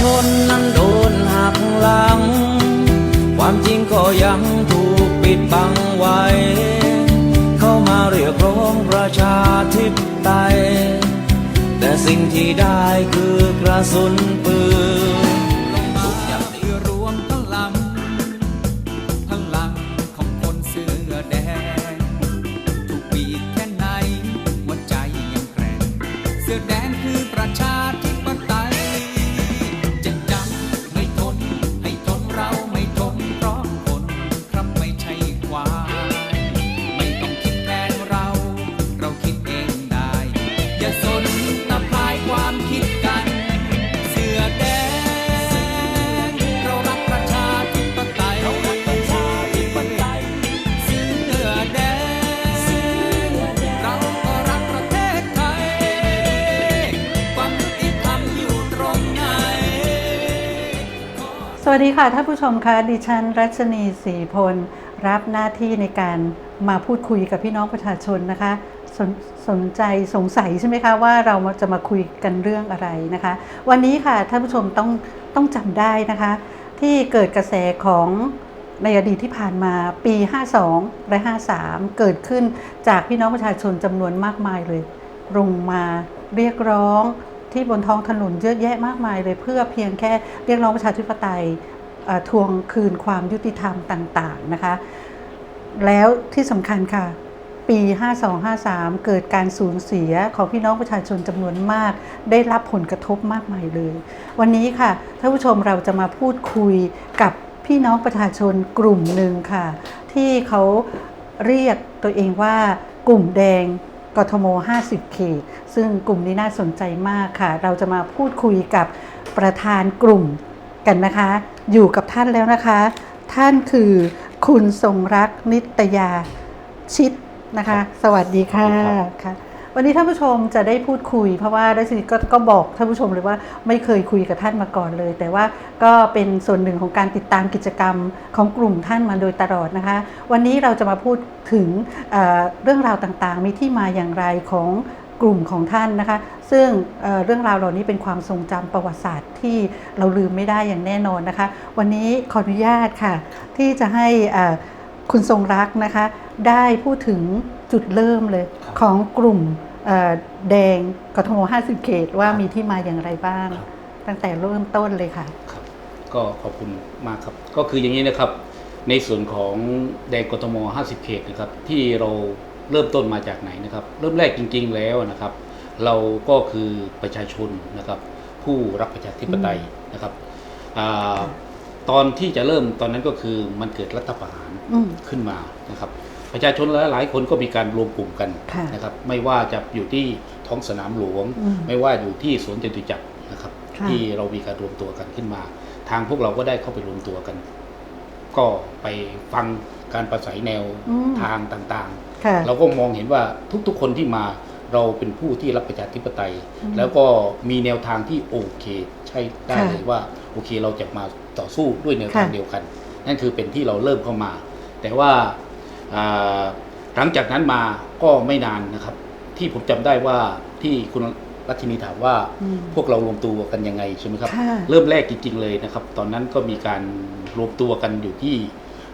ชนนั้นโดนหักหลัง ความจริงก็ยังถูกปิดบังไว้ เข้ามาเรียกร้องประชาธิปไตย แต่สิ่งที่ได้คือกระสุนปืน วัสดีค่ะท่านผู้ชมคะดิฉัน รัชนีศรีพล รับหน้าที่ในการมาพูดคุยกับพี่น้องประชาชนนะคะสนสนใจสงสัยใช่ไหมคะว่าเราจะมาคุยกันเรื่องอะไรนะคะ วันนี้ค่ะท่านผู้ชมต้องต้องจำได้นะคะ ที่เกิดกระแสของในอดีตที่ผ่านมาปี 52 และ 53 เกิดขึ้นจากพี่น้องประชาชนจำนวนมากมายเลยลงมาเรียกร้อง ที่บนท้องถนนเยอะแยะมากมายเลยเพื่อเพียงแค่เรียกร้องประชาธิปไตยทวงคืนความยุติธรรมต่างๆนะคะ แล้วที่สำคัญค่ะ ปี 5253 เกิดการสูญเสียของพี่น้องประชาชนจำนวนมาก ได้รับผลกระทบมากมายเลย วันนี้ค่ะท่านผู้ชมเราจะมาพูดคุยกับพี่น้องประชาชนกลุ่มหนึ่งค่ะ ที่เขาเรียกตัวเองว่ากลุ่มแดง กทม 50 เขต ซึ่งกลุ่มนี้น่าสนใจมากค่ะ เราจะมาพูดคุยกับประธานกลุ่มกันนะคะ อยู่กับท่านแล้วนะคะ ท่านคือคุณทรงรักนิตยาชิดนะคะ สวัสดีค่ะค่ะ วันนี้ท่านผู้ชมจะได้พูดคุย เพราะว่าได้สิก็ก็บอกท่านผู้ชมเลยว่าไม่เคยคุยกับท่านมาก่อนเลย แต่ว่าก็เป็นส่วนหนึ่งของการติดตามกิจกรรมของกลุ่มท่านมาโดยตลอดนะคะ วันนี้เราจะมาพูดถึงเเรื่องราวต่างๆ มีที่มาอย่างไรของกลุ่มของท่านนะคะ ซึ่งเเรื่องราวเหล่านี้เป็นความทรงจำประวัติศาสตร์ที่เราลืมไม่ได้อย่างแน่นอนนะคะ วันนี้ขออนุญาตค่ะ ที่จะให้คุณทรงรักนะคะ ได้พูดถึงจุดเริ่มเลยของกลุ่มเอ่อแดงกทม50 เขตว่ามีที่มาอย่างไรบ้างครับตั้งแต่เริ่มต้นเลยค่ะครับก็ขอบคุณมากครับ ก็คืออย่างนี้นะครับ ในส่วนของแดงกทม50 เขตนะครับ ที่เราเริ่มต้นมาจากไหนนะครับ เริ่มแรกจริง ๆ แล้วนะครับ เราก็คือประชาชนนะครับ ผู้รักประชาธิปไตยนะครับอาตอนที่จะเริ่มตอนนั้นก็คือมันเกิดรัฐประหารอืมขึ้นมานะครับ ประชาชนหลายๆคนก็มีการรวมกลุ่มกันค่ะนะครับไม่ว่าจะอยู่ที่ท้องสนามหลวงอืมไม่ว่าอยู่ที่สวนจตุจักรนะครับค่ะที่เรามีการรวมตัวกันขึ้นมา ทางพวกเราก็ได้เข้าไปรวมตัวกัน ก็ไปฟังการประสัยแนวอืมทางต่างค่ะๆเราก็มองเห็นว่าทุกๆคนที่มาเราเป็นผู้ที่รับประชาธิปไตยอืมแล้วก็มีแนวทางที่โอเค ใช่ได้ค่ะเลยว่าโอเคเราจะมาต่อสู้ด้วยแนวทางค่ะเดียวกัน นั่นคือเป็นที่เราเริ่มเข้ามา แต่ว่าอ่า หลังจากนั้นมาก็ไม่นานนะครับ ที่ผมจำได้ว่าที่คุณรัชนีถามว่าอืมพวกเรารวมตัวกันยังไงใช่ไหมครับค่ะเริ่มแรกจริง ๆ เลยนะครับ ตอนนั้นก็มีการรวมตัวกันอยู่ที่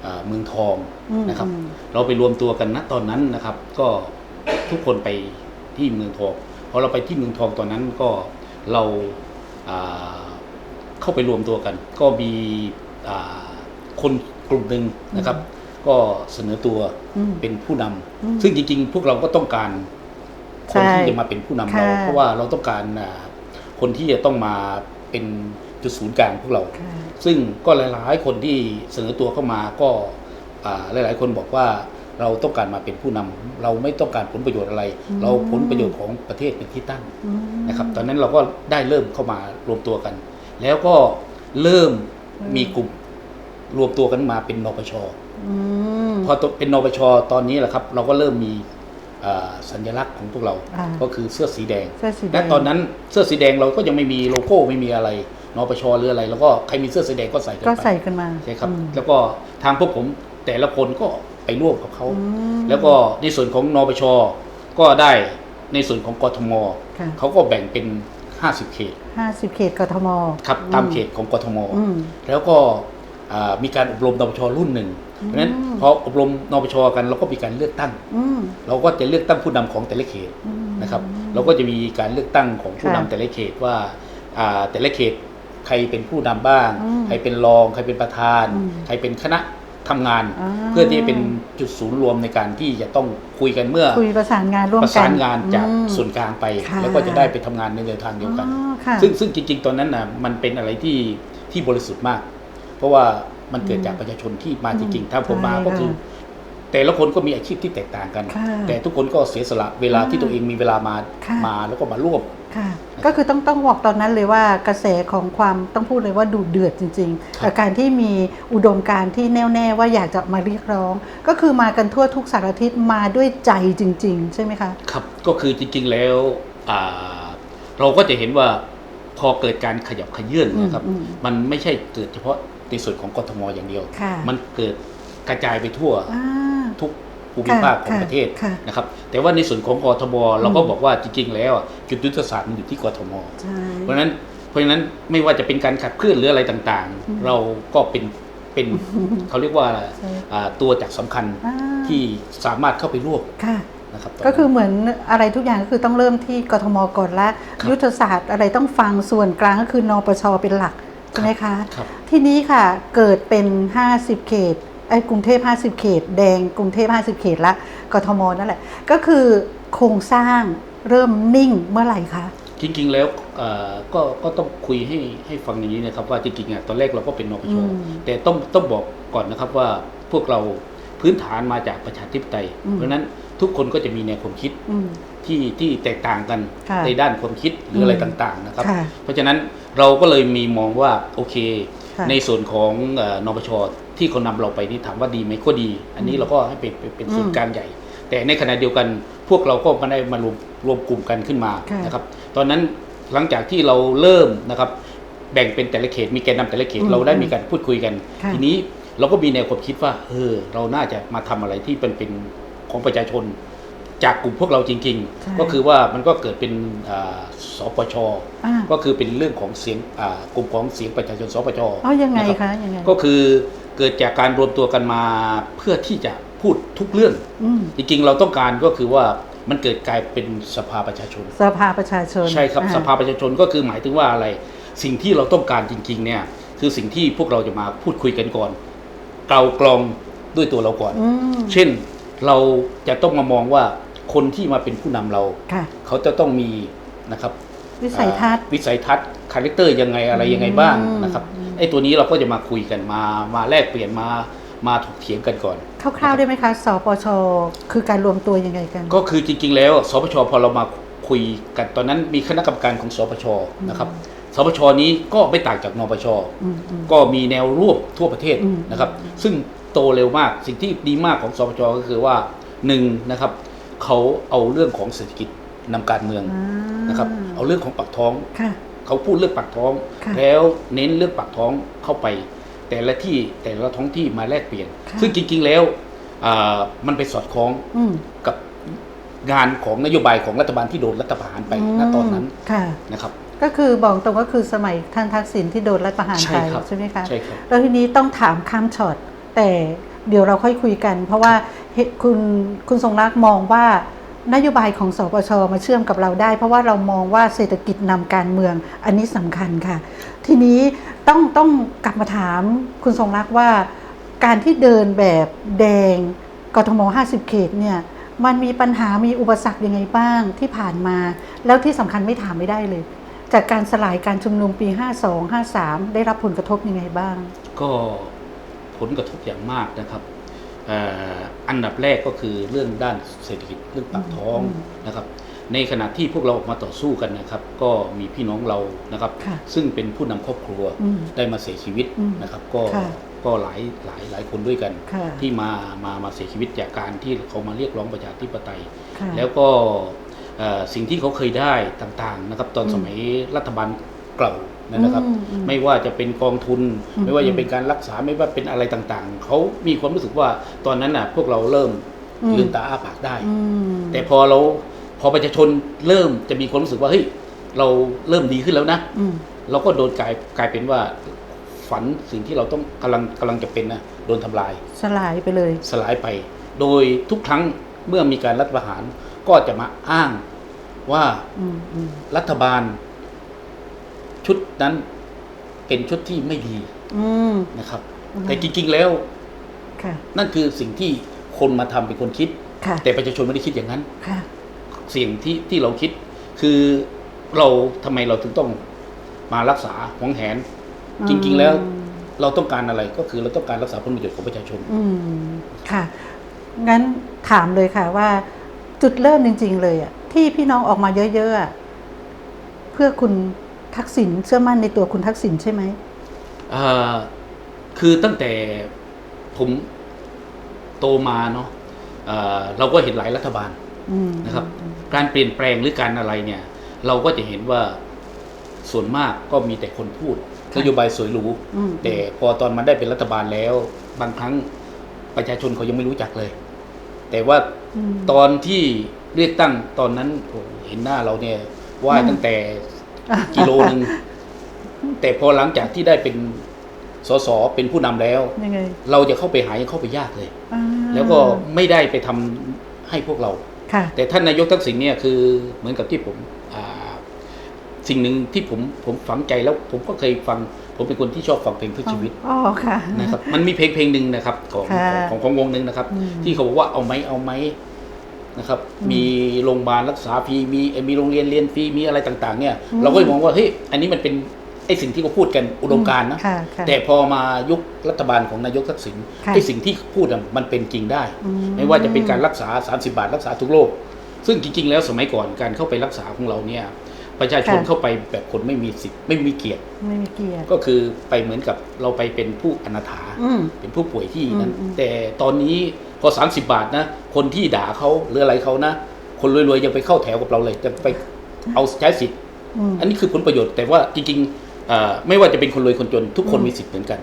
อ่าเมืองทองอืมนะครับอืมเราไปรวมตัวกันณตอนนั้นนะครับ ก็ทุกคนไปที่เมืองทองพอเราไปที่เมืองทองตอนนั้นก็เราอ่าเข้าไปรวมตัวกัน ก็มีอ่าคนกลุ่มหนึ่งนะครับ ก็เสนอตัวอืมเป็นผู้นำอืมซึ่งจริงๆ พวกเราก็ต้องการคนใช่ที่จะมาเป็นผู้นำเราค่ะเพราะว่าเราต้องการอ่าคนที่จะต้องมาเป็นจุดศูนย์กลางพวกเราค่ะซึ่งก็หลายๆ คนที่เสนอตัวเข้ามาก็อ่าหลายๆ คนบอกว่าเราต้องการมาเป็นผู้นำเราไม่ต้องการผลประโยชน์อะไรอืมเราผลประโยชน์ของประเทศเป็นที่ตั้งอืมนะครับ ตอนนั้นเราก็ได้เริ่มเข้ามารวมตัวกัน แล้วก็เริ่มอืมมีกลุ่ม รวมตัวกันมาเป็นนปชอืมพอตัวเป็นนปชตอนนี้แหละครับ เราก็เริ่มมีอ่าสัญลักษณ์ของพวกเราอ่าก็คือเสื้อสีแดงเสื้อสีแดและงตอนนั้นเสื้อสีแดงเราก็ยังไม่มีโลโก้ไม่มีอะไรนปชหรืออะไร แล้วก็ใครมีเสื้อสีแดงก็ใส่กันก็ไปใส่กันมาใช่ครับอืมแล้วก็ทางพวกผมแต่ละคนก็ไปร่วมกับเขาอืมแล้วก็ในส่วนของนปชก็ได้ในส่วนของกทมค่ะเขาก็แบ่งเป็น 50 เขต 50 เขตกทม ครับ ตามเขตของกทมอืมแล้วก็อ่า มีการอบรมนปชรุ่นหนึ่งเพราะฉะนั้นพออบรมนปชกันเราก็มีการเลือกตั้งอืมเราก็จะเลือกตั้งผู้นำของแต่ละเขตอืมนะครับเราก็จะมีการเลือกตั้งของผู้นำค่ะแต่ละเขตว่าอ่าแต่ละเขตใครเป็นผู้นำบ้างอืมใครเป็นรอง ใครเป็นประธานอืมใครเป็นคณะทำงานอ่าเพื่อที่จะเป็นจุดศูนย์รวมในการที่จะต้องคุยกันเมื่อคุยประสานงานร่วมปกันระสานงานจากอืมส่วนกลางไปค่ะแล้วก็จะได้ไปทำงานในแนวทางเดียวกันอ๋อค่ะซึ่งซึ่งจริง ๆ ตอนนั้นนะมันเป็นอะไรที่ที่บริสุทธิ์มาก เพราะว่ามันเกิดจากประชาชนที่มาจริงๆถ้าผมมาใช่ก็คือค่ะแต่ละคนก็มีอาชีพที่แตกต่างกันค่ะแต่ทุกคนก็เสียสละเวลาที่ตัวเองมีเวลามาค่ะมาแล้วก็มาร่วมค่ะก็คือต้องต้องบอกตอนนั้นเลยว่ากระแสของความต้องพูดเลยว่าดูเดือดจริงๆครับกับการที่มีอุดมการณ์ที่แน่วแน่ว่าอยากจะมาเรียกร้อง ก็คือมากันทั่วทุกสารทิศมาด้วยใจจริง ๆ ใช่ไหมคะครับก็คือจริง ๆแล้วอ่าเราก็จะเห็นว่าพอเกิดการขยับขยื่นนะครับอืมอืมมันไม่ใช่เกิดเฉพาะ ในส่วนของกทมอย่างเดียว ค่ะมันเกิดกระจายไปทั่วอ่า ทุกภูมิภาคของค่ะประเทศค่ะนะครับ แต่ว่าในส่วนของกทมเราก็บอกว่าจริง ๆ แล้วอะจุดยุทธศาสตร์มันอยู่ที่กทม ใช่ เพราะฉะนั้นเพราะฉะนั้นไม่ว่าจะเป็นการขับเคลื่อนหรืออะไรต่างๆเราก็เป็นเป็นเขาเรียกว่าใช่อ่าตัวจักรสำคัญอ่าที่สามารถเข้าไปร่วมค่ะ นะครับก็คือเหมือนอะไรทุกอย่างก็คือต้องเริ่มที่กทมก่อนละ ครับ ยุทธศาสตร์อะไรต้องฟังส่วนกลางก็คือนปชเป็นหลัก ใช่ไหมคะ ครับ ทีนี้ค่ะเกิดเป็น 50 เขตไอ้กรุงเทพ50 เขต แดงกรุงเทพ50 เขตละกทมนั่นแหละ ก็คือโครงสร้างเริ่มนิ่งเมื่อไหร่คะ จริงๆแล้วเอ่อก็ก็ต้องคุยให้ให้ฟังอย่างนี้นะครับว่าจริงๆอะตอนแรกเราก็เป็นนปชอืมแต่ต้องต้องบอกก่อนนะครับว่าพวกเราพื้นฐานมาจากประชาธิปไตย อืม เพราะฉะนั้นทุกคนก็จะมีแนวความคิด อืม ที่ที่แตกต่างกันค่ะในด้านความคิดหรืออะไรอืมต่างๆนะครับ ค่ะเพราะฉะนั้นเราก็เลยมีมองว่าโอเค ค่ะในส่วนของเอ่อนปชที่เขานำเราไปนี่ถามว่าดีไหมก็ดี อันนี้เราก็ให้เป็นเป็นเป็นศูนย์กลางใหญ่ แต่ในขณะเดียวกันพวกเราก็มาได้มารวมรวมกลุ่มกันขึ้นมาค่ะ นะครับ ตอนนั้นหลังจากที่เราเริ่มนะครับแบ่งเป็นแต่ละเขตมีแกนนำแต่ละเขตอืมเราได้มีการพูดคุยกัน ค่ะ ทีนี้เราก็มีแนวความคิดว่าเออเราน่าจะมาทำอะไรที่เป็นเป็นของประชาชน จากกลุ่มพวกเราจริง ใช่ๆ ก็คือว่ามันก็เกิดเป็นอ่าสปช อ่า ก็คือเป็นเรื่องของเสียงอ่ากลุ่มของเสียงประชาชนสปชเอายังไงนรับคะยังไงก็คือเกิดจากการรวมตัวกันมาเพื่อที่จะพูดทุกเรื่อง อืมจริงๆ เราต้องการก็คือว่ามันเกิดกลายเป็นสภาประชาชน สภาประชาชนใช่ครับอ่สภาประชาชนก็คือหมายถึงว่าอะไร สิ่งที่เราต้องการจริงๆเนี่ยคือสิ่งที่พวกเราจะมาพูดคุยกันก่อน เกลากลองด้วยตัวเราก่อน อืม เช่นเราจะต้องมามองว่า คนที่มาเป็นผู้นำเรา ค่ะ เขาจะต้องมีนะครับวิสัยทัศน์อ่าวิสัยทัศน์คาแรคเตอร์ยังไงอะไรยังไงบ้างอืมนะครับไอ้ตัวนี้เราก็จะมาคุยกันมามาแลกเปลี่ยนมามาถกเถียงกันก่อนคร่าวๆได้ไหมคะสปชคือการรวมตัวยังไงกัน ก็คือจริง ๆ แล้วสปชพอเรามาคุยกันตอนนั้นมีคณะกรรมการของสปชนะครับสปชนี้ก็ไม่ต่างจากนปชอืมอืมก็มีแนวร่วมทั่วประเทศอืมนะครับ ซึ่งโตเร็วมากสิ่งที่ดีมากของสปชก็คือว่าหนึ่งนะครับ เขาเอาเรื่องของเศรษฐกิจนำการเมืองอ่านะครับ เอาเรื่องของปากท้องค่ะเขาพูดเรื่องปากท้องค่ะแล้วเน้นเรื่องปากท้องเข้าไป แต่ละที่แต่ละท้องที่มาแลกเปลี่ยนค่ะซึ่งจริง ๆแล้วอ่ามันไปสอดคล้องอืมกับงานของนโยบายของรัฐบาลที่โดนรัฐประหารไปณตอนนั้นค่ะนะครับก็คือบอกตรงก็คือสมัยท่านทักษิณที่โดนรัฐประหารใช่ไปครับใช่ไหมคะใช่ครับแล้วทีนี้ต้องถามข้ามช็อตแต่ เดี๋ยวเราค่อยคุยกัน เพราะว่าคุณคุณทรงรักมองว่านโยบายของสปชมาเชื่อมกับเราได้ เพราะว่าเรามองว่าเศรษฐกิจนำการเมืองอันนี้สำคัญค่ะ ทีนี้ต้องต้องกลับมาถามคุณทรงรักว่า การที่เดินแบบแดงกทม 50 เขตเนี่ยมันมีปัญหามีอุปสรรคยังไงบ้างที่ผ่านมา แล้วที่สำคัญไม่ถามไม่ได้เลย จากการสลายการชุมนุมปี 52 53 ได้รับผลกระทบยังไงบ้าง ก็ ผลกระทบอย่างมากนะครับเอ่ออันดับแรกก็คือเรื่องด้านเศรษฐกิจเรื่องปากท้องอืมนะครับ ในขณะที่พวกเราออกมาต่อสู้กันนะครับ ก็มีพี่น้องเรานะครับค่ะซึ่งเป็นผู้นำครอบครัวอืมได้มาเสียชีวิตอืมนะครับ ก็ค่ะก็หลายหลายหลายคนด้วยกันค่ะที่มามามาเสียชีวิตจากการที่เขามาเรียกร้องประชาธิปไตยค่ะแล้วก็เอ่อสิ่งที่เขาเคยได้ต่างๆนะครับ ตอนอืมสมัยรัฐบาลเก่า นั่นนะครับอืมอืมไม่ว่าจะเป็นกองทุนอืมไม่ว่าจะเป็นการรักษาไม่ว่าเป็นอะไรต่างๆ เขามีความรู้สึกว่าตอนนั้นน่ะ พวกเราเริ่มอืมลืมตาอ้าปากได้อืมแต่พอเราพอประชาชนเริ่มจะมีความรู้สึกว่าเฮ้ยเราเริ่มดีขึ้นแล้วนะอืมเราก็โดนกลายกลายเป็นว่าฝันสิ่งที่เราต้องกำลังกำลังจะเป็นนะโดนทำลาย สลายไปเลย สลายไป โดยทุกครั้งเมื่อมีการรัฐประหารก็จะมาอ้างว่าอืมอืมรัฐบาล ชุดนั้นเป็นชุดที่ไม่ดีอืมนะครับอืมแต่จริงๆแล้ว ค่ะ นั่นคือสิ่งที่คนมาทำเป็นคนคิด ค่ะ แต่ประชาชนไม่ได้คิดอย่างนั้นค่ะสิ่งที่ที่เราคิด คือเราทำไมเราถึงต้องมารักษาหวงแหน จริง ๆ แล้ว เราต้องการอะไรก็คือเราต้องการรักษาผลประโยชน์ของประชาชน อืมค่ะ งั้นถามเลยค่ะว่า จุดเริ่มจริง ๆ เลยอะที่พี่น้องออกมาเยอะๆอะเพื่อคุณ ทักษิณเชื่อมั่นในตัวคุณทักษิณใช่ไหมอ่าคือตั้งแต่ผมโตมาเนาะอ่าเราก็เห็นหลายรัฐบาลอืมนะครับ การเปลี่ยนแปลงหรือการอะไรเนี่ย เราก็จะเห็นว่าส่วนมากก็มีแต่คนพูดนโยบายสวยหรูอืมแต่พอตอนมันได้เป็นรัฐบาลแล้ว บางครั้งประชาชนเขายังไม่รู้จักเลย แต่ว่าอืมตอนที่เลือกตั้งตอนนั้นโอ้เห็นหน้าเราเนี่ยไหว่าตั้งแต่ กิโลหนึ่งแต่พอหลังจากที่ได้เป็นสสเป็นผู้นำแล้วยังไงเราจะเข้าไปหายังเข้าไปยากเลยอ่าแล้วก็ไม่ได้ไปทำให้พวกเราค่ะแต่ท่านนายกทักษิณเนี่ยคือเหมือนกับที่ผมอ่าสิ่งหนึ่งที่ผมผมฝังใจแล้วผมก็เคยฟัง ผมเป็นคนที่ชอบฟังเพลงเพื่อชีวิตอ๋อค่ะนะครับมันมีเพลงเพลงหนึ่งนะครับของค่ะของของของวงหนึ่งนะครับอืมที่เขาบอกว่าเอาไหมเอาไหม นะครับอืมมีโรงพยาบาลรักษาฟรีมีเอ่อมีโรงเรียนเรียนฟรีมีอะไรต่างๆเนี่ยอืมเราก็เลยมองว่าเฮ้ยอันนี้มันเป็นไอ้สิ่งที่เขาพูดกันอุดมการณ์นะค่ะค่ะแต่พอมายุครัฐบาลของนายกทักษิณค่ะไอ้สิ่งที่พูดอะมันเป็นจริงได้อืมไม่ว่าจะเป็นการรักษา 30 บาท รักษาทุกโรคซึ่งจริง ๆ แล้วสมัยก่อนการเข้าไปรักษาของเราเนี่ยประชาชนค่ะเข้าไปแบบคนไม่มีสิทธิ์ไม่มีเกียรติไม่มีเกียรติก็คือไปเหมือนกับเราไปเป็นผู้อนาถาอืมเป็นผู้ป่วยที่นั้นอืมอืมแต่ตอนนี้ พอ 30 บาทนะ คนที่ด่าเขาหรืออะไรเขานะ คนรวยๆยังไปเข้าแถวกับเราเลยจะไปเอาใช้สิทธิ์อืมอันนี้คือผลประโยชน์แต่ว่าจริงๆเอ่อไม่ว่าจะเป็นคนรวยคนจนทุกคนอืมมีสิทธิ์เหมือนกัน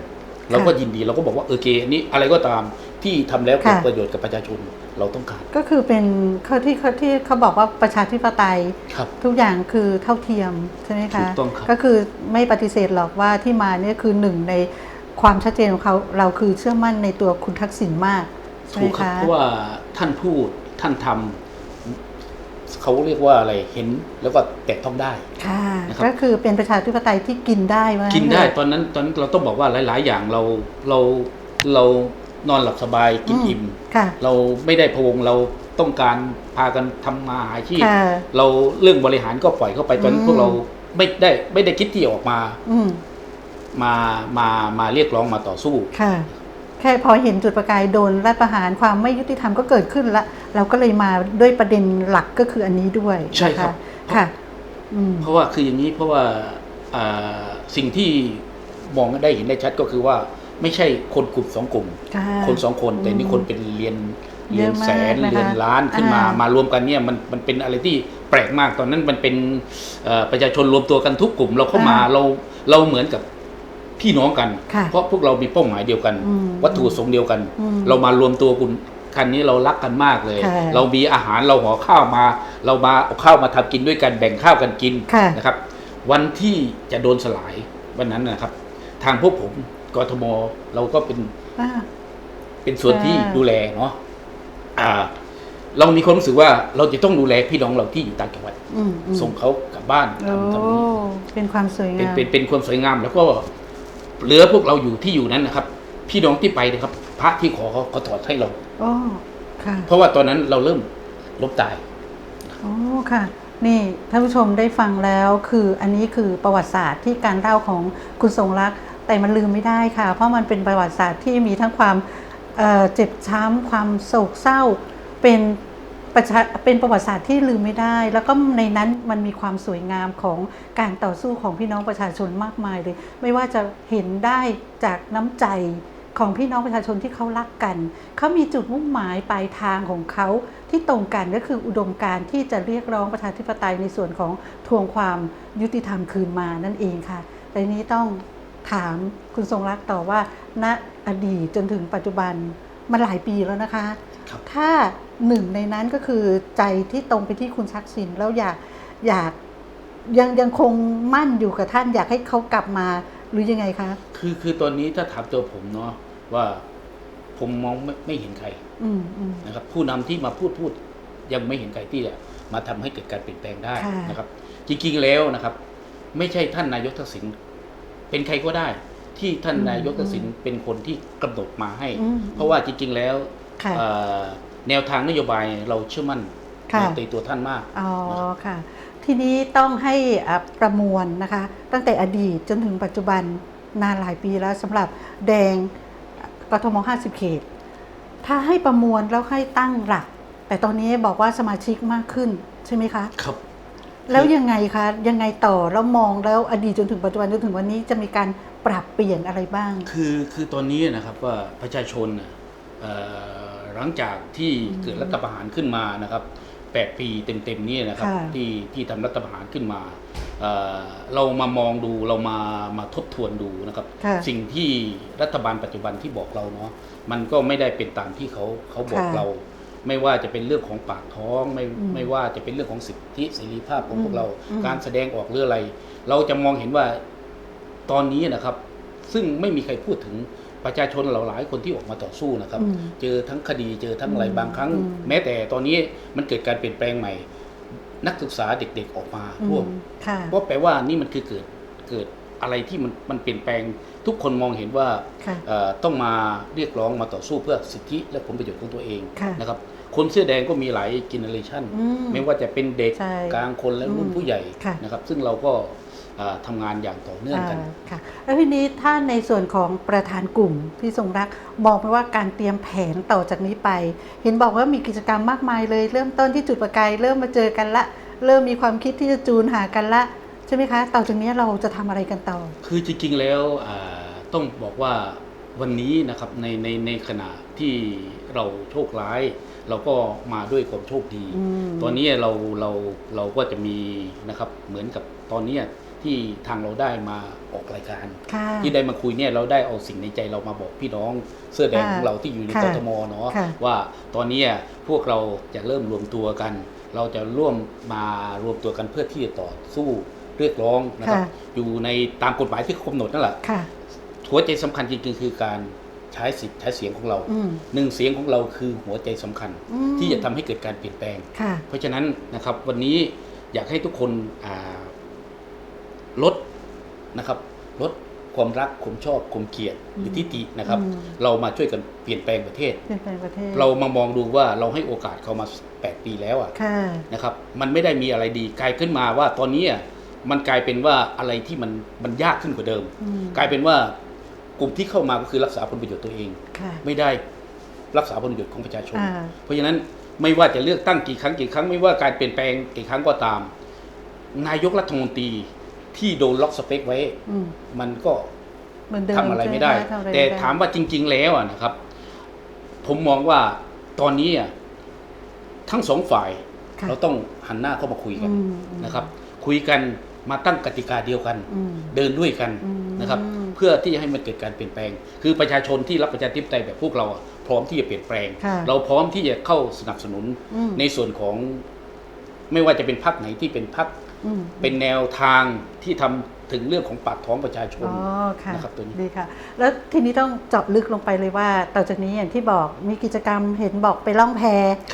เราก็ยินดีเราก็บอกว่าเออโอเคอันนี้อะไรก็ตามที่ทำแล้วเกิดค่ะประโยชน์กับประชาชนเราต้องการ ก็คือเป็นเขาที่เขาที่เขาบอกว่าประชาธิปไตยครับทุกอย่างคือเท่าเทียมใช่ไหมคะถูกต้องครับก็คือไม่ปฏิเสธหรอกว่าที่มาเนี่ยคือหนึ่งในความชัดเจนของเขาเราคือเชื่อมั่นในตัวคุณทักษิณมากใช่ไห ถูมกครับคะเพราะว่าท่านพูดท่านทำเขาเรียกว่าอะไรเห็นแล้วก็แตะต้องได้ค่ะนะครับก็คือเป็นประชาธิปไตยที่กินได้ว่ากินได้เถอะตอนนั้นตอนนั้นเราต้องบอกว่าหลาย ๆ อย่างเราเราเรานอนหลับสบายกินอืมอิ่มค่ะเราไม่ได้พะวงเราต้องการพากันทำมาหาอาชีพค่ะเราเรื่องบริหารก็ปล่อยเข้าไปตอนนั้นอืมพวกเราไม่ได้ไม่ได้คิดที่ออกมาอืมมามามาเรียกร้องมาต่อสู้ค่ะ แค่พอเห็นจุดประกายโดนรัฐประหารความไม่ยุติธรรมก็เกิดขึ้นละ เราก็เลยมาด้วยประเด็นหลักก็คืออันนี้ด้วยใช่ครับนะะค่ะอืมเพราะว่าคืออย่างนี้เพราะว่าอ่าสิ่งที่มองได้เห็นได้ชัดก็คือว่าไม่ใช่คนกลุ่มสองกลุ่มค่ะคนสองคนแต่อืมนี่คนเป็นเรียนเยเรียอะนมากแสนนะคะเรียนล้านขึ้นมาอ่ามมารวมกันเนี่ยมันมันเป็นอะไรที่แปลกมากตอนนั้นมันเป็นเอ่อประชาชนรวมตัวกันทุกกลุ่ม เราเข้ามาเราเราเหมือนกับ พี่น้องกัน ค่ะเพราะพวกเรามีเป้าหมายเดียวกัน อืมวัตถุประสงค์เดียวกัน อืมเรามารวมตัวกันคันนี้เรารักกันมากเลย ค่ะเรามีอาหารเราห่อข้าวมา เรามาเอาข้าวมาทำกินด้วยกันแบ่งข้าวกันกินค่ะ นะครับ วันที่จะโดนสลายวันนั้นนะครับ ทางพวกผมกทมเราก็เป็น อ่า เป็นส่วนที่ค่ะ ดูแลเนาะอ่า เรามีความรู้สึกว่าเราจะต้องดูแลพี่น้องเราที่อยู่ต่างจังหวัด อืมอืมส่งเขากลับบ้านโอ้ทำทำนี้เป็นความสวยเป็นงามเป็นเป็นความสวยงาม แล้วก็ เหลือพวกเราอยู่ที่อยู่นั้นนะครับ พี่น้องที่ไปนะครับ พระที่ขอเขาเขาถอดให้เราโอ้ค่ะเพราะว่าตอนนั้นเราเริ่มลบตายโอ้ค่ะ นี่ท่านผู้ชมได้ฟังแล้วคืออันนี้คือประวัติศาสตร์ที่การเล่าของคุณทรงรักแต่มันลืมไม่ได้ค่ะ เพราะมันเป็นประวัติศาสตร์ที่มีทั้งความเอ่อเจ็บช้ำความโศกเศร้าเป็น ประชาเป็นประวัติศาสตร์ที่ลืมไม่ได้ แล้วก็ในนั้นมันมีความสวยงามของการต่อสู้ของพี่น้องประชาชนมากมายเลย ไม่ว่าจะเห็นได้จากน้ำใจของพี่น้องประชาชนที่เขารักกัน เขามีจุดมุ่งหมายปลายทางของเขาที่ตรงกันก็คืออุดมการณ์ที่จะเรียกร้องประชาธิปไตยในส่วนของทวงความยุติธรรมคืนมานั่นเองค่ะแต่นี้ต้องถามคุณทรงรักต่อว่าณอดีตจนถึงปัจจุบันมันหลายปีแล้วนะคะ ถ้าหนึ่งในนั้นก็คือใจที่ตรงไปที่คุณชักสินแล้วอยากอยากยังยังคงมั่นอยู่กับท่าน อยากให้เขากลับมาหรือยังไงคะ คือคือตอนนี้ถ้าถามตัวผมเนาะว่าผมมองไม่ไม่เห็นใครอืมอืมนะครับ ผู้นำที่มาพูดพูดยังไม่เห็นใครที่จะมาทำให้เกิดการเปลี่ยนแปลงได้ค่ะนะครับ จริงๆแล้วนะครับ ไม่ใช่ท่านนายกทักษิณเป็นใครก็ได้ ที่ท่านนายกทักษิณเป็นคนที่กำหนดมาให้อืมเพราะว่าจริงๆแล้ว ค่ะ เอ่อแนวทางนโยบายเราเชื่อมั่นค่ะ ในตัวท่านมาก อ๋อค่ะ ทีนี้ต้องให้อะประมวลนะคะ ตั้งแต่อดีตจนถึงปัจจุบันนานหลายปีแล้วสำหรับแดงกทม 50 เขต ถ้าให้ประมวลแล้วให้ตั้งหลัก แต่ตอนนี้บอกว่าสมาชิกมากขึ้นใช่ไหมคะ ครับ แล้วยังไงคะ ยังไงต่อแล้วมองแล้วอดีตจนถึงปัจจุบันจนถึงวันนี้จะมีการปรับเปลี่ยนอะไรบ้าง คือคือตอนนี้นะครับว่าประชาชนน่ะเอ่อ หลังจากที่เกิดรัฐประหารขึ้นมานะครับแปดปีเต็มๆนี่นะครับค่ะที่ที่ทำรัฐประหารขึ้นมาเอ่อเรามามองดูเรามามาทบทวนดูนะครับ ค่ะสิ่งที่รัฐบาลปัจจุบันที่บอกเราเนาะมันก็ไม่ได้เป็นตามที่เขาเขาบอกค่ะเรา ไม่ว่าจะเป็นเรื่องของปากท้องไม่อืมไม่ว่าจะเป็นเรื่องของสิทธิเสรีภาพของพวอืกมเรา อืม การแสดงออกเรื่องอะไร เราจะมองเห็นว่าตอนนี้นะครับ ซึ่งไม่มีใครพูดถึง ประชาชนเราหลายคนที่ออกมาต่อสู้นะครับอืมเจอทั้งคดีเจอทั้งอะไรอืมบางครั้งอืมแม้แต่ตอนนี้มันเกิดการเปลี่ยนแปลงใหม่ นักศึกษาเด็กๆออกมาร่วมอืมค่ะก็แปลว่านี่มันคือเกิดเกิดอะไรที่มันมันเปลี่ยนแปลงทุกคนมองเห็นว่าค่ะเอ่อต้องมาเรียกร้องมาต่อสู้เพื่อสิทธิและผลประโยชน์ของตัวเองค่ะนะครับคนเสื้อแดงก็มีหลายกินเนอเรชันอืมไม่ว่าจะเป็นเด็กใช่กลางคนและรุ่นอืมผู้ใหญ่ค่ะนะครับ ซึ่งเราก็อ่า ทำงานอย่างต่อเนื่องกันอ่าค่ะแล้วทีนี้ถ้าในส่วนของประธานกลุ่มที่ทรงรักมองไปว่าการเตรียมแผนต่อจากนี้ไป เห็นบอกว่ามีกิจกรรมมากมายเลย เริ่มต้นที่จุดประกายเริ่มมาเจอกันละ เริ่มมีความคิดที่จะจูนหากันละใช่ไหมคะต่อจากนี้เราจะทำอะไรกันต่อ คือจริงๆแล้วอ่าต้องบอกว่าวันนี้นะครับในในในขณะที่เราโชคร้าย เราก็มาด้วยความโชคดีอืมตอนนี้เราเราเราก็จะมีนะครับเหมือนกับตอนเนี้ย ที่ทางเราได้มาออกรายการค่ะที่ได้มาคุยเนี่ยเราได้เอาสิ่งในใจเรามาบอกพี่น้องเสื้อแดงค่ะของเราที่อยู่ในค่ะกทมเนาะค่ะว่าตอนเนี้ยพวกเราจะเริ่มรวมตัวกัน เราจะร่วมมารวมตัวกันเพื่อที่จะต่อสู้เรียกร้องนะครับค่ะอยู่ในตามกฎหมายที่เขากำหนดนั่นแหละค่ะหัวใจสำคัญจริงๆคือการใช้สิทธิ์ใช้เสียงของเราอืมหนึ่งเสียงของเราคือหัวใจสำคัญอืมที่จะทำให้เกิดการเปลี่ยนแปลงค่ะเพราะฉะนั้นนะครับวันนี้อยากให้ทุกคนอ่า ลดนะครับลดความรักความชอบความเกลียดหรือทิฏฐินะครับอืมเรามาช่วยกันเปลี่ยนแปลงประเทศ เปลี่ยนแปลงประเทศ เรามามองดูว่าเราให้โอกาสเขามา 8 ปีแล้วอะค่ะนะครับ มันไม่ได้มีอะไรดีกลายขึ้นมาว่าตอนนี้อะมันกลายเป็นว่าอะไรที่มันมันยากขึ้นกว่าเดิมอืมกลายเป็นว่ากลุ่มที่เข้ามาก็คือรักษาผลประโยชน์ตัวเองค่ะไม่ได้รักษาผลประโยชน์ของประชาชนอ่าเพราะฉะนั้นไม่ว่าจะเลือกตั้งกี่ครั้งกี่ครั้งไม่ว่าการเปลี่ยนแปลงกี่ครั้งก็ตาม นายกรัฐมนตรี ที่โดนล็อกสเปคไว้ อืมมันก็เหมือนเดิมทำอะไรไม่ได้ ใช่หทำอะไรแต่ไได้ถามว่าจริง ๆ แล้วอะนะครับ ผมมองว่าตอนนี้อะทั้งสองฝ่าย ค่ะเราต้องหันหน้าเข้ามาคุยกันอืมอืมนะครับ คุยกันมาตั้งกติกาเดียวกัน อืม เดินด้วยกันอืม นะครับ เพื่อที่จะให้มันเกิดการเปลี่ยนแปลง คือประชาชนที่รับประชาธิปไตยแบบพวกเราอะพร้อมที่จะเปลี่ยนแปลง ค่ะ เราพร้อมที่จะเข้าสนับสนุนอืม ในส่วนของไม่ว่าจะเป็นพรรคไหนที่เป็นพรรคอืม เป็นแนวทางที่ทำถึงเรื่องของปากท้องประชาชนอ๋อค่ะนะครับตัวนี้ดีค่ะ แล้วทีนี้ต้องเจาะลึกลงไปเลยว่าต่อจากนี้อย่างที่บอกมีกิจกรรมเห็นบอกไปล่องแพ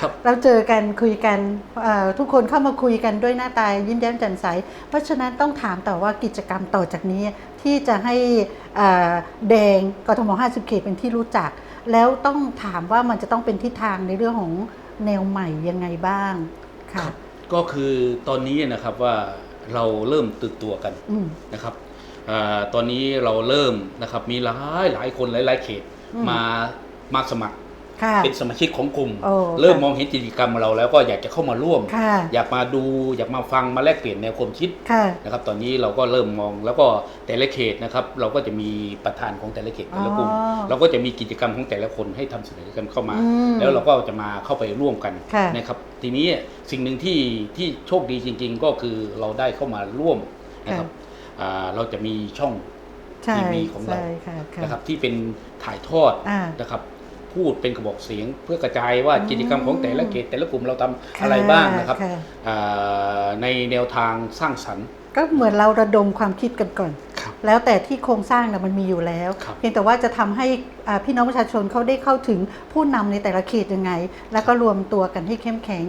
ครับเราเจอกันคุยกันเอ่อทุกคนเข้ามาคุยกันด้วยหน้าตายิ้มแย้มแจ่มใส เพราะฉะนั้นต้องถามต่อว่ากิจกรรมต่อจากนี้ที่จะให้เอ่อแดงกทม50 เขตเป็นที่รู้จัก แล้วต้องถามว่ามันจะต้องเป็นทิศทางในเรื่องของแนวใหม่ยังไงบ้างค่ะ ก็คือตอนนี้นะครับว่าเราเริ่มตื่นตัวกันอืม นะครับอาตอนนี้เราเริ่มนะครับมีหลายหลายคนหลายหลายเขตอืม มามาสมัคร ค่ะเป็นสมาชิกของกลุ่ม โอ้เริ่มค่ะมองเห็นกิจกรรมของเราแล้วก็อยากจะเข้ามาร่วม ค่ะ อยากมาดูอยากมาฟังมาแลกเปลี่ยนแนวความคิดค่ะ นะครับตอนนี้เราก็เริ่มมองแล้วก็แต่ละเขตนะครับเราก็จะมีประธานของแต่ละเขตแต่ละกลุ่ม อ๋อเราก็จะมีกิจกรรมของแต่ละคนให้ทำเสนอกันเข้ามา อืมแล้วเราก็จะมาเข้าไปร่วมกันค่ะนะครับทีนี้สิ่งหนึ่งที่ที่โชคดีจริง ๆ ก็คือเราได้เข้ามาร่วมนะครับอ่าเราจะมีช่อง ใช่ทีวีของเรา ใช่ค่ะค่ะ นะครับที่เป็นถ่ายทอดอ่านะครับ พูดเป็นกระบอกเสียง เพื่อกระจายว่าอืมกิจกรรมของแต่ละเขตแต่ละกลุ่มเราทำค่ะอะไรบ้างนะครับค่ะอ่าในแนวทางสร้างสรรค์ก็เหมือนเราระดมความคิดกันก่อนครับแล้วแต่ที่โครงสร้างน่ะมันมีอยู่แล้วครับเพียงแต่ว่าจะทำให้อ่าพี่น้องประชาชนเขาได้เข้าถึงผู้นำในแต่ละเขตยังไง แล้วก็รวมตัวกันให้เข้มแข็ง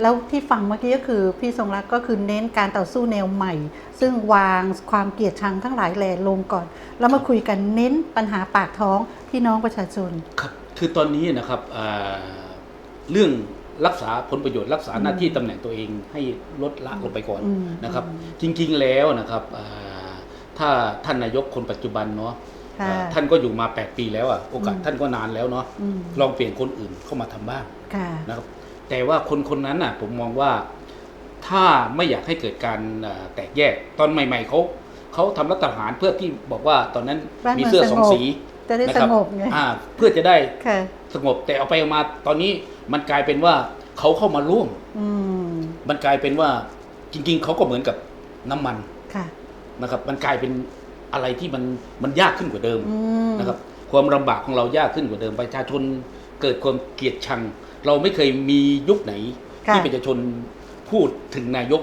แล้วที่ฟังเมื่อกี้ก็คือพี่ทรงรักก็คือเน้นการต่อสู้แนวใหม่ ซึ่งวางความเกลียดชังทั้งหลายแหล่ลงก่อน แล้วมาคุยกันเน้นปัญหาปากท้องพี่น้องประชาชนครับ คือตอนนี้นะครับอ่าเรื่องรักษาผลประโยชน์รักษาหน้าที่ตำแหน่งตัวเองให้ลดละลงไปก่อนอืมนะครับ จริงๆแล้วนะครับอ่าถ้าท่านนายกคนปัจจุบันเนาะค่ะอ่าท่านก็อยู่มา 8 ปีแล้วอะโอกาสอืมท่านก็นานแล้วเนาะอืมลองเปลี่ยนคนอื่นเข้ามาทำบ้างค่ะนะครับ แต่ว่าคนคนนั้นน่ะ ผมมองว่าถ้าไม่อยากให้เกิดการอ่าแตกแยกตอนใหม่ ๆเขาเขาทำรัฐประหารเพื่อที่บอกว่าตอนนั้นบ้านมีเมืองเสื้อสองสงบสี จะได้นะสครับงบไงอ่าเพื่อจะได้ค่ะสงบแต่เอาไปเอามาตอนนี้มันกลายเป็นว่าเขาเข้ามาร่วมอืมมันกลายเป็นว่าจริง ๆเขาก็เหมือนกับน้ำมันค่ะนะครับ มันกลายเป็นอะไรที่มันมันยากขึ้นกว่าเดิมอืมนะครับ ความลำบากของเรายากขึ้นกว่าเดิมประชาชนเกิดความเกลียดชัง เราไม่เคยมียุคไหนค่ะที่ประชาชนพูดถึงนายก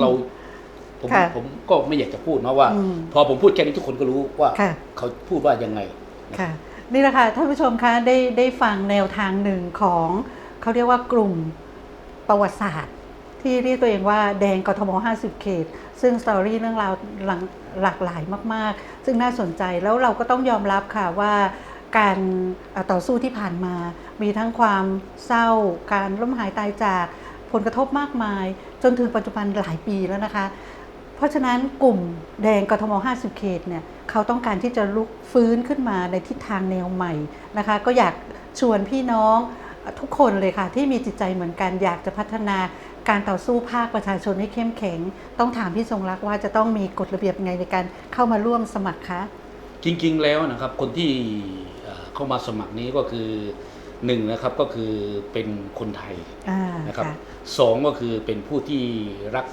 เราผมค่ะผมก็ไม่อยากจะพูดนะว่าอืมพอผมพูดแค่นี้ทุกคนก็รู้ว่าค่ะเขาพูดว่ายังไง ค่ะนี่แหละค่ะท่านผู้ชมคะได้ได้ฟังแนวทางหนึ่งของเขาเรียกว่ากลุ่มประวัติศาสตร์ ที่เรียกตัวเองว่าแดงกทม 50 เขต ซึ่งสตอรี่เรื่องราวหลหลากหลายมาก ๆ ซึ่งน่าสนใจแล้วเราก็ต้องยอมรับค่ะว่าการต่อสู้ที่ผ่านมา มีทั้งความเศร้า การล้มหายตายจากผลกระทบมากมาย จนถึงปัจจุบันหลายปีแล้วนะคะ เพราะฉะนั้นกลุ่มแดงกทม 50 เขตเนี่ย เขาต้องการที่จะลุกฟื้นขึ้นมาในทิศทางแนวใหม่นะคะ ก็อยากชวนพี่น้องทุกคนเลยค่ะ ที่มีจิตใจเหมือนกันอยากจะพัฒนาการต่อสู้ภาคประชาชนให้เข้มแข็ง ต้องถามพี่ทรงรักว่าจะต้องมีกฎระเบียบยังไงในการเข้ามาร่วมสมัครคะจริงๆแล้วนะครับคนที่เอ่อเข้ามาสมัครนี้ก็คือหนึ่งนะครับก็คือเป็นคนไทยอ่านะครับค่ะสองก็คือเป็นผู้ที่รัก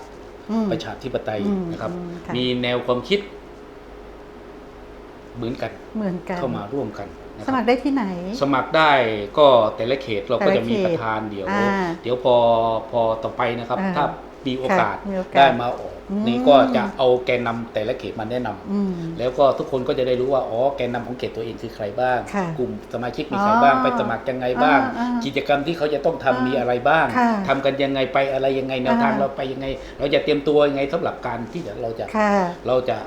อืมประชาธิปไตยอืมนะครับอืมค่ะมีแนวความคิด เหมือนกันเหมือนกันเข้ามาร่วมกันนะสครับมัครได้ที่ไหน สมัครได้ก็แต่ละเขตเราก็จะมีแต่ละเขตประธานเดี๋ยว อ่าเดี๋ยวพอพอต่อไปนะครับ อ่าถ้ามีโอกาสค่ะมีโอกาสได้มาออก อืม นี่ก็จะเอาแกนนำแต่ละเขตมาแนะนำอืม แล้วก็ทุกคนก็จะได้รู้ว่าอ๋อแกนนำของเขตตัวเองคือใครบ้าง ค่ะกลุ่มสมาชิกมีใครบ้างอ๋อไปสมัครยังไงบ้าง อ่าอ่ากิจกรรมที่เขาจะต้องทำอ่ามีมีอะไรบ้างค่ะทำกันยังไงไปอะไรยังไงแนวทางอ่า เราไปยังไง เราจะเตรียมตัวยังไงสำหรับการที่จะเราจะ ค่ะ เราจะ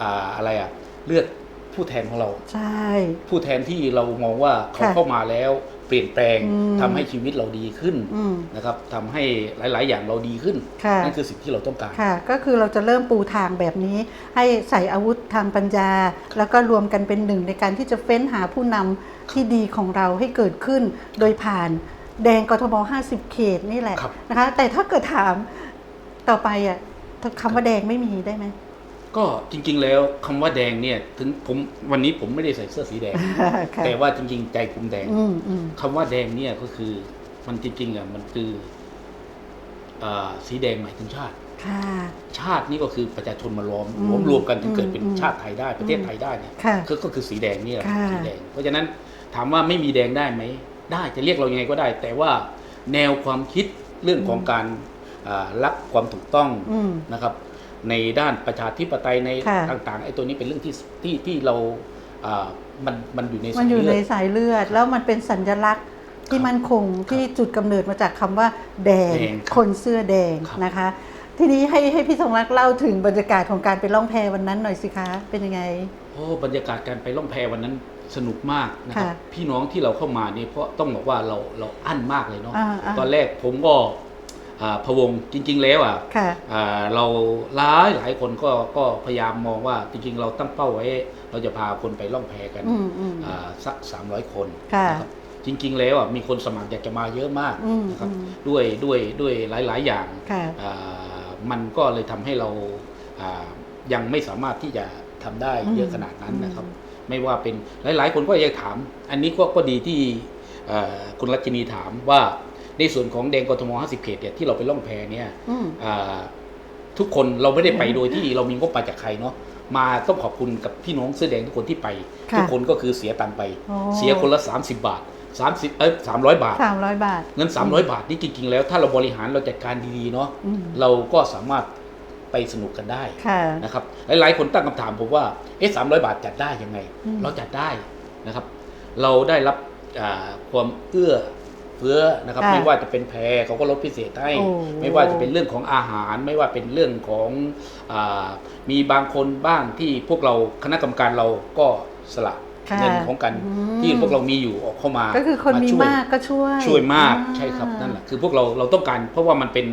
อ่าอะไรอะเลือก ผู้แทนของเรา ใช่ ผู้แทนที่เรามองว่าเขาค่ะเข้ามาแล้วเปลี่ยนแปลงอืมทำให้ชีวิตเราดีขึ้นอืมนะครับทำให้หลาย ๆ อย่างเราดีขึ้นค่ะนั่นคือสิ่งที่เราต้องการค่ะ ก็คือเราจะเริ่มปูทางแบบนี้ ให้ใส่อาวุธทางปัญญา แล้วก็รวมกันเป็นหนึ่งในการที่จะเฟ้นหาผู้นำที่ดีของเราให้เกิดขึ้น โดยผ่านแดงกทม50 เขตนี่แหละครับนะคะ แต่ถ้าเกิดถามต่อไปอะคำว่าแดงไม่มีได้ไหม ก็จริง ๆ แล้วคำว่าแดงเนี่ย ถึงผมวันนี้ผมไม่ได้ใส่เสื้อสีแดง ค่ะแต่ว่าจริง ๆ ใจผมแดงอืมอืมคำว่าแดงเนี่ยก็คือ มันจริง ๆอะมันคืออาสีแดงหมายถึงชาติ ค่ะ ชาตินี่ก็คือประชาชนมาล้อมอืมรวมรวมกันจนเกิดเป็นอืมชาติไทยได้ประเทศไทยได้เนี่ยค่ะก็ก็คือสีแดงนี่แหละค่ะ สีแดง เพราะฉะนั้นถามว่าไม่มีแดงได้ไหมได้จะเรียกเรายังไงก็ได้ แต่ว่าแนวความคิดเรื่องของการอ่ารักความถูกต้องอืม นะครับ ในด้านประชาธิปไตยในค่ะ ต่างๆไอ้ตัวนี้เป็นเรื่องที่ที่ที่เราอ่ามันมันอยู่ในมัสานยอยู่เลืในอด สายเลือด แล้วมันเป็นสัญลักษณ์ที่ครับมั่นคงที่จุดกำเนิดมาจากคำว่า แดงแดงครับคนเสื้อแดงครับ นะคะ ทีนี้ให้ให้พี่ทรงรักเล่าถึงบรรยากาศของการไปล่องแพวันนั้นหน่อยสิคะ เป็นยังไง โอ้บรรยากาศการไปล่องแพวันนั้นสนุกมากนะครับค่ะพี่น้องที่เราเข้ามานี่เพราะต้องบอกว่าเราเราอั้นมากเลยเนาะอ่าอ่าตอนแรกผมก็อ่า พะวงจริง ๆ แล้วอะค่ะอ่าเราหลายหลายคนก็ก็พยายามมองว่าจริง ๆ เราตั้งเป้าไว้ เราจะพาคนไปล่องแพกันอืมอืมอ่าสัก300คนค่ะนะครับจริง ๆ แล้วอะมีคนสมัครอยากจะมาเยอะมากอืมนะครับอืมด้วยด้วยด้วยหลาย ๆ อย่างค่ะอ่ามันก็เลยทำให้เราอ่ายังไม่สามารถที่จะทำได้เยอะขนาดนั้นนะครับ ไม่ว่าเป็นหลาย ๆ คนก็ยังถาม อันนี้ก็ก็ดีที่เอ่อคุณรัชนีถามว่า ในส่วนของแดงกทม50 เขตเนี่ยที่เราไปล่องแพเนี่ยอืม อ่าทุกคนเราไม่ได้ไปโดยที่เรามีงบมาจากใครเนาะมาต้องขอบคุณกับพี่น้องเสื้อแดงทุกคนที่ไป ค่ะทุกคนก็คือเสียตังค์ไป โอ้ เสียคนละ 30 บาท 30เอ้ย300 บาท สามร้อยบาท เงิน 300 บาทนี่จริงๆ แล้วถ้าเราบริหารเราจัดการดีๆเนาะอืมเราก็สามารถไปสนุกกันได้ ค่ะ นะครับหลายๆคนตั้งคำถามผมว่าเอ๊ะสามร้อยบาทจัดได้ยังไง อืมเราจัดได้นะครับ เราได้รับอ่าความเอื้อ เฟื้อนะครับ ค่ะไม่ว่าจะเป็นแพรเขาก็ลดพิเศษให้ โอ้ไม่ว่าจะเป็นเรื่องของอาหาร ไม่ว่าเป็นเรื่องของอามีบางคนบ้างที่พวกเราคณะกรรมการเราก็สละค่ะ เงินของกันอืมที่พวกเรามีอยู่ออกเข้ามา ก็คือคนมีช่วยมากก็ช่วย ช่วยมากอ่ใช่ครับนั่นแหละคือพวกเราเราต้องการเพราะว่ามันเป็น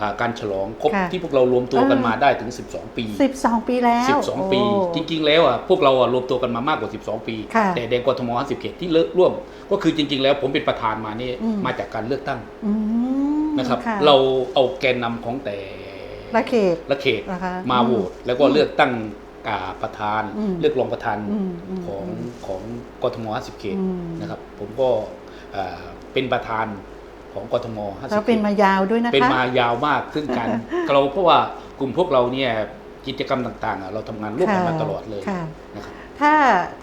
อ่าการฉลองครบค่ะที่พวกเรารวมตัวกันเออมาได้ถึง 12 ปีสิบสองปีแล้ว 12 ปีโอ้จริง ๆ แล้วอะพวกเราอะรวมตัวกันมามากกว่า 12 ปีค่ะแต่แดงกทม50เขตที่เลิกร่วม ก็คือจริง ๆ แล้วผมเป็นประธานมานี่อืมมาจากการเลือกตั้งอืมนะครับค่ะเราเอาแกนนำของแต่ละเขตละเขตเหรอคะมาอืมโหวตแล้วก็เลือกตั้งอ่า ประธานอืมเลือกรองประธานอืมอืมของอืมของกทม50เขตอืมนะครับ ผมก็อ่าเป็นประธานของกทม50แล้วเป็นขตมายาวด้วยนะคะเป็นมายาวมากซึ่งการเราเพราะว่ากลุ่มพวกเราเนี่ยกิจกรรมต่างๆอะเราทำงานร่วมกันมาตลอดเลยค่ะนะครับถ้า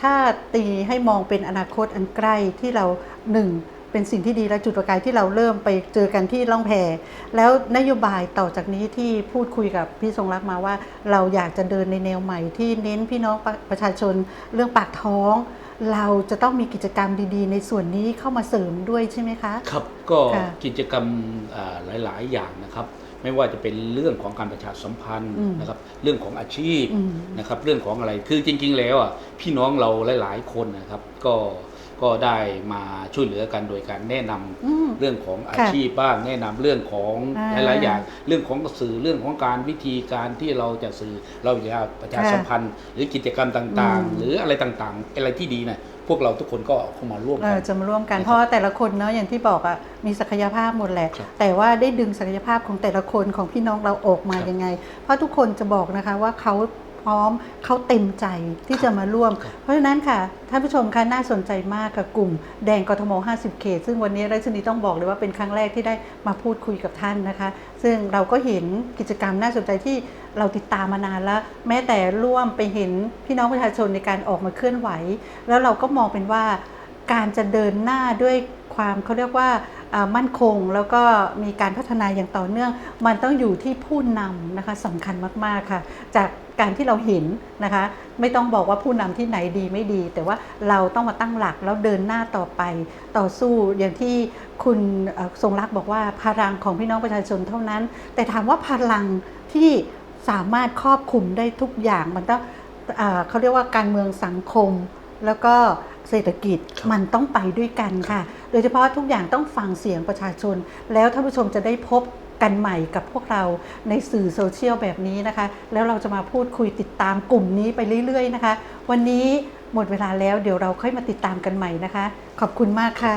ถ้าตีให้มองเป็นอนาคตอันใกล้ที่เราหนึ่ง เป็นสิ่งที่ดีและจุดประกายที่เราเริ่มไปเจอกันที่ล่องแพแล้วนโยบายต่อจากนี้ที่พูดคุยกับพี่ทรงรักมาว่า เราอยากจะเดินในแนวใหม่ที่เน้นพี่น้องประประชาชนเรื่องปากท้อง เราจะต้องมีกิจกรรมดีๆ ในส่วนนี้เข้ามาเสริมด้วยใช่ไหมคะ ครับก็ค่ะกิจกรรมอ่าหลาย ๆ อย่างนะครับไม่ว่าจะเป็นเรื่องของการประชาสัมพันธ์อืมนะครับ เรื่องของอาชีพอืมนะครับ เรื่องของอะไรคือจริง ๆ แล้วอะพี่น้องเราหลาย ๆ คนนะครับ ก็ ก็ได้มาช่วยเหลือกันโดยการแนะนำอืมเรื่องของอาค่ะชีพบ้างแนะนำเรื่องของอ่าหลายๆอย่างเรื่องของสื่อเรื่องของการวิธีการที่เราจะสื่อเราจะประชาสัมพันธ์ หรือกิจกรรมต่างอืมๆหรืออะไรต่างๆ อะไรที่ดีนะพวกเราทุกคนก็เข้ามาร่วมเอกัอนจะมาร่วมกันนะครับเพราะว่าแต่ละคนเนาะอย่างที่บอกอะมีศักยภาพหมดแหละครับแต่ว่าได้ดึงศักยภาพของแต่ละคนของพี่น้องเราออกมาครับยังไง เพราะทุกคนจะบอกนะคะว่าเขา พร้อมเขาเต็มใจที่จะมาร่วมครับเพราะฉะนั้นค่ะท่านผู้ชมคะน่าสนใจมากกับกลุ่มแดงกทม 50 เขต ซึ่งวันนี้ราชนีต้องบอกเลยว่าเป็นครั้งแรกที่ได้มาพูดคุยกับท่านนะคะ ซึ่งเราก็เห็นกิจกรรมน่าสนใจที่เราติดตามมานานแล้ว แม้แต่ร่วมไปเห็นพี่น้องประชาชนในการออกมาเคลื่อนไหว แล้วเราก็มองเป็นว่าการจะเดินหน้าด้วย ความเขาเรียกว่ามั่นคง แล้วก็มีการพัฒนาอย่างต่อเนื่อง มันต้องอยู่ที่ผู้นำนะคะสำคัญมากๆค่ะ จากการที่เราเห็นนะคะ ไม่ต้องบอกว่าผู้นำที่ไหนดีไม่ดี แต่ว่าเราต้องมาตั้งหลักแล้วเดินหน้าต่อไป ต่อสู้อย่างที่คุณทรงรักบอกว่าพลังของพี่น้องประชาชนเท่านั้น แต่ถามว่าพลังที่สามารถครอบคลุมได้ทุกอย่างมันต้องอเขาเรียกว่าการเมืองสังคม แล้วก็ เศรษฐกิจครับมันต้องไปด้วยกันค่ะ โดยเฉพาะทุกอย่างต้องฟังเสียงประชาชน แล้วท่านผู้ชมจะได้พบกันใหม่กับพวกเราในสื่อโซเชียลแบบนี้นะคะ แล้วเราจะมาพูดคุยติดตามกลุ่มนี้ไปเรื่อยๆนะคะ วันนี้หมดเวลาแล้วเดี๋ยวเราค่อยมาติดตามกันใหม่นะคะ ขอบคุณมากค่ะ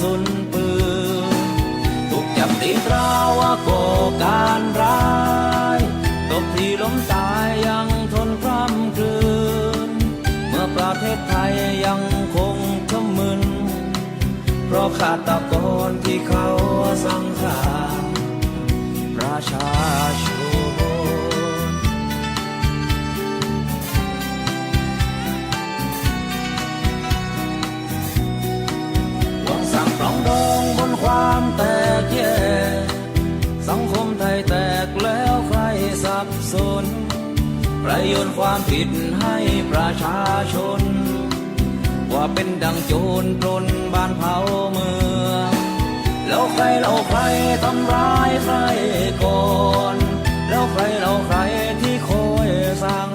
สุนปืนถูกจับตีตราว่าก่อการร้ายตบที่ล้มตายยังทนคร่ำครืน เมื่อประเทศไทยยังคงขมึน เพราะฆาตกรที่เขาสังหารประชาชำองบนความแตกแยก สังคมไทยแตกแล้วใครสับสนประโยนความผิดให้ประชาชน ว่าเป็นดังโจรปล้นบ้านเผาเมืองแล้วใครเราใครทำร้ายใครก่อน แล้วใครเราใครที่คอยสร้าง